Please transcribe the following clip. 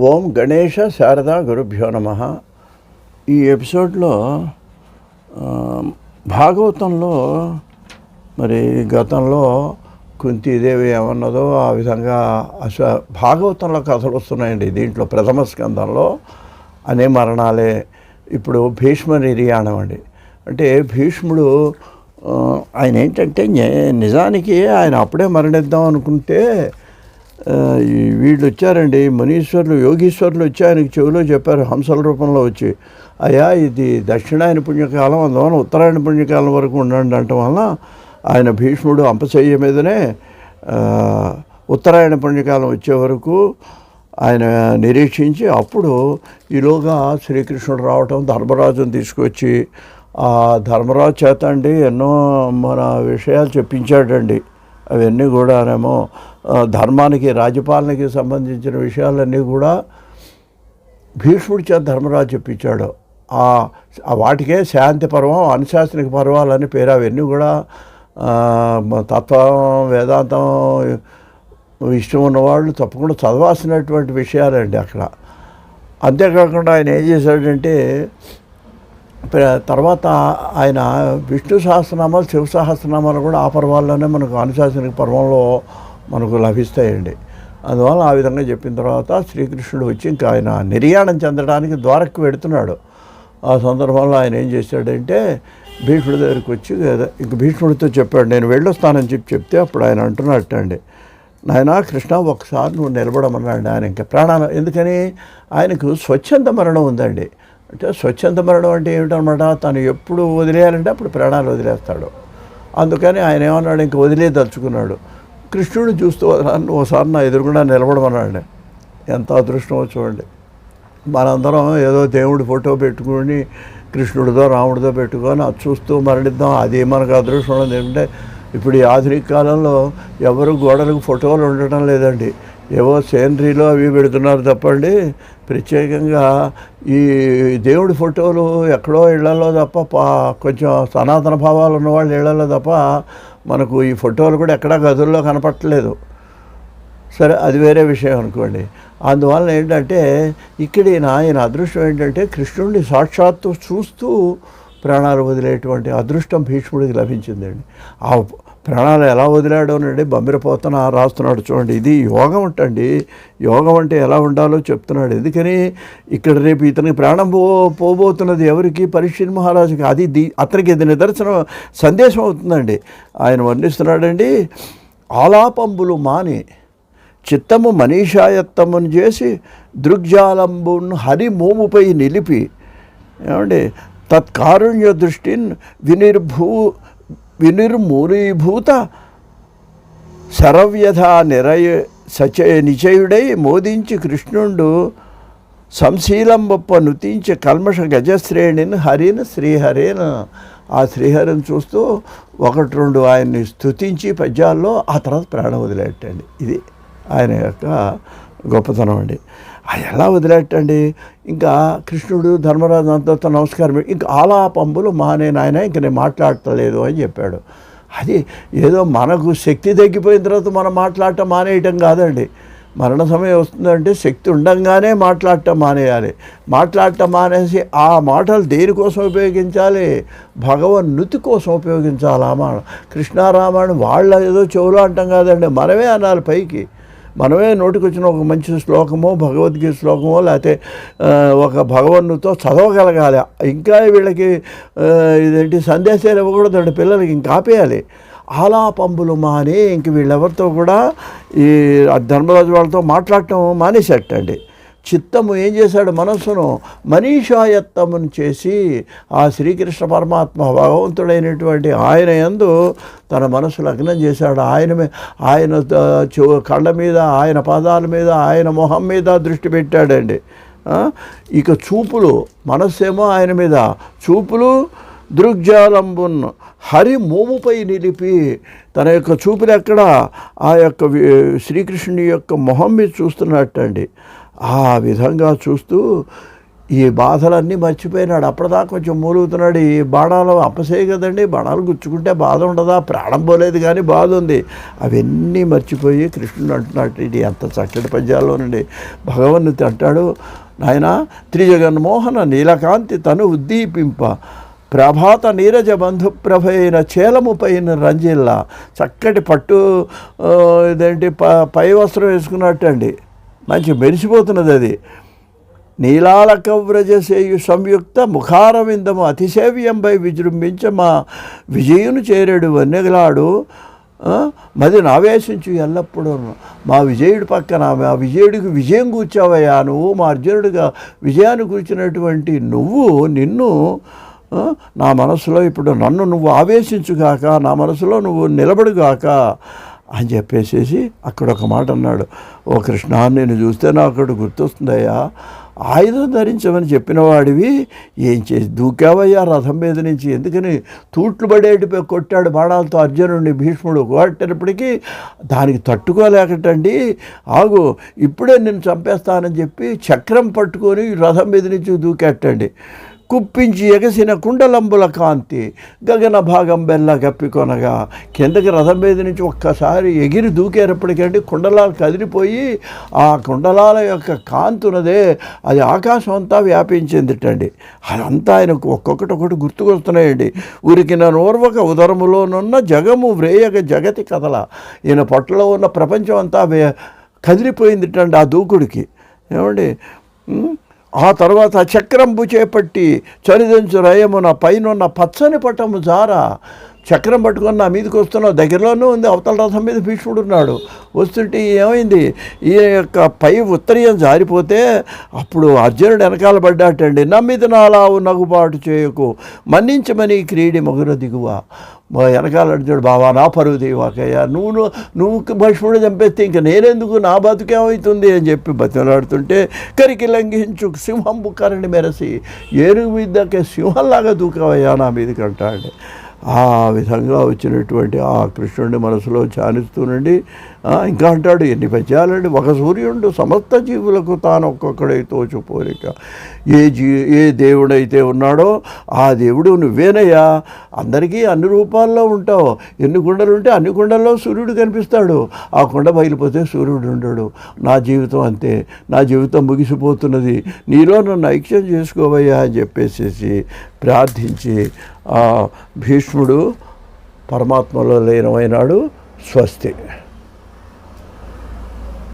ఓం గణేష శారదా గురుభ్యో నమ. ఈ ఎపిసోడ్లో భాగవతంలో మరి గతంలో కుంతీదేవి ఏమన్నదో ఆ విధంగా అస భాగవతంలో కథలు వస్తున్నాయండి దీంట్లో ప్రథమ స్కందంలో అనే మరణాలే ఇప్పుడు భీష్మ నిర్యాణం అండి. అంటే భీష్ముడు ఆయన ఏంటంటే నే- నిజానికి ఆయన అప్పుడే మరణిద్దాం అనుకుంటే వీళ్ళు వచ్చారండి. మునీశ్వర్లు యోగీశ్వర్లు వచ్చి ఆయనకు చెవిలో చెప్పారు హంసల రూపంలో వచ్చి. అయ్యా ఇది దక్షిణాయన పుణ్యకాలం అందువలన ఉత్తరాయణ పుణ్యకాలం వరకు ఉండండి అంటం వల్ల ఆయన భీష్ముడు అంపశయ్య మీదనే ఉత్తరాయణ పుణ్యకాలం వచ్చే వరకు ఆయన నిరీక్షించి అప్పుడు ఈలోగా శ్రీకృష్ణుడు రావటం ధర్మరాజును తీసుకొచ్చి ఆ ధర్మరాజు చేత అండి ఎన్నో మన విషయాలు చెప్పించాడండి. అవన్నీ కూడానేమో ఏమో ధర్మానికి రాజ్యపాలనకి సంబంధించిన విషయాలన్నీ కూడా భీష్ముడి చేత ధర్మరాజు చెప్పించాడు. ఆ వాటికే శాంతి పర్వం అనుశాసనిక పర్వాలని పేరు. అవన్నీ కూడా తత్వం వేదాంతం ఇష్టం ఉన్నవాళ్ళు తప్పకుండా చదవాల్సినటువంటి విషయాలండి అక్కడ. అంతేకాకుండా ఆయన ఏం చేశాడంటే తర్వాత ఆయన విష్ణు సహస్రనామాలు శివ సహస్రనామాలు కూడా ఆ పర్వాల్లోనే మనకు అనుశాసనిక పర్వంలో మనకు లభిస్తాయండి. అందువల్ల ఆ విధంగా చెప్పిన తర్వాత శ్రీకృష్ణుడు వచ్చి ఇంకా ఆయన నిర్యాణం చెందడానికి ద్వారకి వెడుతున్నాడు. ఆ సందర్భంలో ఆయన ఏం చేశాడంటే భీష్ముడి దగ్గరికి వచ్చి ఇంక భీష్ముడితో చెప్పాడు నేను వెళ్ళొస్తానని చెప్పి చెప్తే అప్పుడు ఆయన అంటున్నట్టండి. నాయన కృష్ణ ఒకసారి నువ్వు నిలబడమన్నాడు ఆయన ఇంకా ప్రాణాలు ఎందుకని? ఆయనకు స్వచ్ఛంద మరణం ఉందండి. అంటే స్వచ్ఛంద మరణం అంటే ఏమిటనమాట? తను ఎప్పుడు వదిలేయాలంటే అప్పుడు ప్రాణాలు వదిలేస్తాడు. అందుకని ఆయన ఏమన్నాడు? ఇంక వదిలేదలుచుకున్నాడు. కృష్ణుడు చూస్తూ వదలాలని ఓసారి నా ఎదురుగుండా నిలబడమన్నాడు. ఎంత అదృష్టమో చూడండి. మనందరం ఏదో దేవుడి ఫోటో పెట్టుకుని కృష్ణుడితో రాముడితో పెట్టుకొని అది చూస్తూ మరణిద్దాం. అది మనకు అదృష్టం ఉన్నది. ఏంటంటే ఇప్పుడు ఈ ఆధునిక కాలంలో ఎవరు గోడలకు ఫోటోలు ఉండటం లేదండి. ఏవో సేనరీలో అవి పెడుతున్నారు తప్పండి. ప్రత్యేకంగా ఈ దేవుడి ఫోటోలు ఎక్కడో ఇళ్ళలో తప్ప పా- కొంచెం సనాతన భావాలు ఉన్నవాళ్ళు ఇళ్ళలో తప్ప మనకు ఈ ఫోటోలు కూడా ఎక్కడా గదుల్లో కనపట్టలేదు సరే అది వేరే విషయం అనుకోండి. అందువలన ఏంటంటే ఇక్కడ ఈయన ఆయన అదృష్టం ఏంటంటే కృష్ణుడిని సాక్షాత్తు చూస్తూ ప్రాణాలు వదిలేటువంటి అదృష్టం భీష్ముడికి లభించిందండి ఆ ప్రాణాలు ఎలా వదిలాడోనండి బమ్మిరపోతన రాస్తున్నాడు చూడండి ఇది యోగం అంటండి. యోగం అంటే ఎలా ఉండాలో చెప్తున్నాడు. ఎందుకని? ఇక్కడ రేపు ఇతనికి ప్రాణం పో పోబోతున్నది ఎవరికి? పరిశ్రమ మహారాజుకి. అది దీ అతనికి ఇది నిదర్శనం సందేశం అవుతుందండి. ఆయన వర్ణిస్తున్నాడండి ఆలాపంబులు మాని చిత్తము మనీషాయత్తమును చేసి దృగ్జాలంబును హరి మోముపై నిలిపి ఏమండి? తత్కారుణ్య దృష్టిన్ వినిర్భూ వినిర్మూలీభూత శరవ్యధ నిరయ సచయ నిచయుడై మోదించి కృష్ణుండు సంశీలంబప్ప నుతించి కల్మష గజశ్రేణిని హరిని శ్రీహరిని. ఆ శ్రీహరిని చూస్తూ ఒకటి రెండు ఆయన్ని స్తుతించి పద్యాల్లో ఆ తర్వాత ప్రాణం వదిలేటండి ఇది ఆయన యొక్క గొప్పతనం అండి. ఎలా వదిలేటండి ఇంకా కృష్ణుడు ధర్మరాజు అంతతో నమస్కారం పెట్టి, ఇంకా ఆలాపంబులు మానే నాయన ఇంక నేను మాట్లాడటలేదు అని చెప్పాడు. అది ఏదో మనకు శక్తి తగ్గిపోయిన తర్వాత మనం మాట్లాడటం మానేయటం కాదండి. మరణ సమయం వస్తుందంటే శక్తి ఉండంగానే మాట్లాడటం మానేయాలి. మాట్లాడటం మానేసి ఆ మాటలు దేనికోసం ఉపయోగించాలి? భగవన్ నుతి కోసం ఉపయోగించాలి? ఆ మాట కృష్ణారామాయణం వాళ్ళ ఏదో చెవులు అంటాం కాదండి. మనమే అనాలి పైకి. మనమే నోటికొచ్చిన ఒక మంచి శ్లోకమో భగవద్గీత శ్లోకమో లేకపోతే ఒక భగవన్నుతో చదవగలగాలి. ఇంకా వీళ్ళకి ఇదేంటి సందేశాలు ఇవ్వకూడదండి పిల్లలకి ఇంకా ఆపేయాలి. ఆలాపంబులు మాని ఇంక వీళ్ళెవరితో కూడా ఈ ధర్మరాజు వాళ్ళతో మాట్లాడటం మానేసేటండి చిత్తము ఏం చేశాడు మనస్సును మనీషాయత్తమును చేసి ఆ శ్రీకృష్ణ పరమాత్మ భగవంతుడైనటువంటి ఆయన యందు తన మనసు లగ్నం చేశాడు. ఆయన మీ- ఆయన కళ్ళ మీద ఆయన పాదాల మీద ఆయన మొహం మీద దృష్టి పెట్టాడండి. ఇక చూపులు మనస్సేమో ఆయన మీద. చూపులు దృగ్జాలంబున్ హరి మోముపై నిలిపి తన యొక్క చూపులు ఎక్కడ? ఆ యొక్క శ్రీకృష్ణుని యొక్క మొహం మీద చూస్తున్నట్టండి. ఆ విధంగా చూస్తూ ఈ బాధలన్నీ మర్చిపోయినాడు. అప్పటిదాకా కొంచెం మూలుగుతున్నాడు. ఈ బాణాలు అప్పసే కదండి. బాణాలు గుచ్చుకుంటే బాధ ఉండదా? ప్రాణం పోలేదు కానీ బాధ ఉంది. అవన్నీ మర్చిపోయి కృష్ణుడు అంటున్నాడు ఇది ఎంత చక్కటి పద్యాల్లోనండి. భగవన్నుతి అంటాడు నాయన త్రిజగన్మోహన నీలకాంతి తను ఉద్దీపింప. ప్రభాత నీరజ బంధు ప్రభైన చేలము పైన రంజిల్లా. చక్కటి పట్టు ఇదేంటి ప పై వస్త్రం వేసుకున్నట్టండి. మంచి మెరిసిపోతున్నది అది. నీలాలక వ్రజసేయు సంయుక్త ముఖారవిందము అతిసేవ్యంపై విజృంభించ మా విజయును చేరాడు వన్నెగలాడు మది నావేశించు ఎల్లప్పుడూ. మా విజయుడి పక్కన మా విజయుడికి విజయం కూర్చావయ్యా నువ్వు మా అర్జునుడిగా విజయాన్ని కూర్చున్నటువంటి నువ్వు నిన్ను నా మనసులో ఇప్పుడు నన్ను నువ్వు ఆవేశించుగాక నా మనసులో నువ్వు నిలబడుగాక అని చెప్పేసేసి అక్కడ ఒక మాట అన్నాడు. ఓ కృష్ణ నేను చూస్తే నాకు అక్కడ గుర్తొస్తుందయ్యా. ఆయుధం ధరించమని చెప్పిన వాడివి ఏం చేసి దూకావయ్యా రథం మీద నుంచి? ఎందుకని తూట్లు పడేటిపై కొట్టాడు బాణాలతో అర్జునుడిని భీష్ముడు కొట్టినప్పటికీ దానికి తట్టుకోలేకటండి. ఆగు ఇప్పుడే నేను చంపేస్తానని చెప్పి చక్రం పట్టుకొని రథం మీద నుంచి దూకెట్టండి. కుప్పించి ఎగసిన కుండలంబుల కాంతి గగన భాగం బెల్ల కప్పికొనగా కిందకి రథం మీద నుంచి ఒక్కసారి ఎగిరి దూకేటప్పటికంటే కుండలాలు కదిలిపోయి ఆ కుండలాల యొక్క కాంతి ఉన్నదే అది ఆకాశం అంతా వ్యాపించిందిటండి. అదంతా ఆయనకు ఒక్కొక్కటి ఒకటి గుర్తుకొస్తున్నాయండి. ఉరికి నోర్వక ఉదరములోనున్న జగము వ్రేయక జగతి కథల ఈయన పొట్టలో ఉన్న ప్రపంచం అంతా కదిలిపోయిందిటండి ఆ దూకుడికి. ఏమండి? ఆ తర్వాత చక్రంబు చేపట్టి చలిదంచు రయమున పైనున్న పచ్చని పటము జారా. చక్రం పట్టుకొని నా మీదకి వస్తున్నావు. దగ్గరలోనే ఉంది. అవతల రథం మీద భీష్ముడు ఉన్నాడు. వస్తుంటే ఏమైంది? ఈ యొక్క పై ఉత్తరీయం జారిపోతే అప్పుడు అర్జునుడు వెనకాల పడ్డాటండి. నమ్మిది నాలావు నగుబాటు చేయకు. మన్నించమని క్రీడి మగుర దిగువ. వెనకాల అర్జునుడు బావా నా పరువు దేవాకయ్యా నువ్వు నువ్వు భక్ష్ముడు భీష్ముడు చంపేస్తే ఇంక నేనెందుకు? నా బతుకేమవుతుంది అని చెప్పి బతిలాడుతుంటే కరికి లంఘించు సింహం కరణి మెరసి ఏనుగు మీదకే సింహంలాగా దూకవయ్యా నా మీదకి అంటాడు ఆ విధంగా వచ్చినటువంటి ఆ కృష్ణుడిని మనసులో ధ్యానిస్తూనండి ఇంకా అంటాడు ఎన్ని పద్యాలండి? ఒక సూర్యుడు సమస్త జీవులకు తాను ఒక్కొక్కడై తోచు పోలిక. ఏ జీ ఏ దేవుడైతే ఉన్నాడో ఆ దేవుడు నువ్వేనయ్యా. అందరికీ అన్ని రూపాల్లో ఉంటావు. ఎన్ని కుండలు ఉంటే అన్ని కుండల్లో సూర్యుడు కనిపిస్తాడు. ఆ కుండ బయలుపోతే సూర్యుడు ఉండడు. నా జీవితం అంతే. నా జీవితం ముగిసిపోతున్నది. నీలో నన్ను ఐక్యం చేసుకోవయ్యా అని చెప్పేసేసి ప్రార్థించి ఆ భీష్ముడు పరమాత్మలో లీనమైనాడు. స్వస్తి.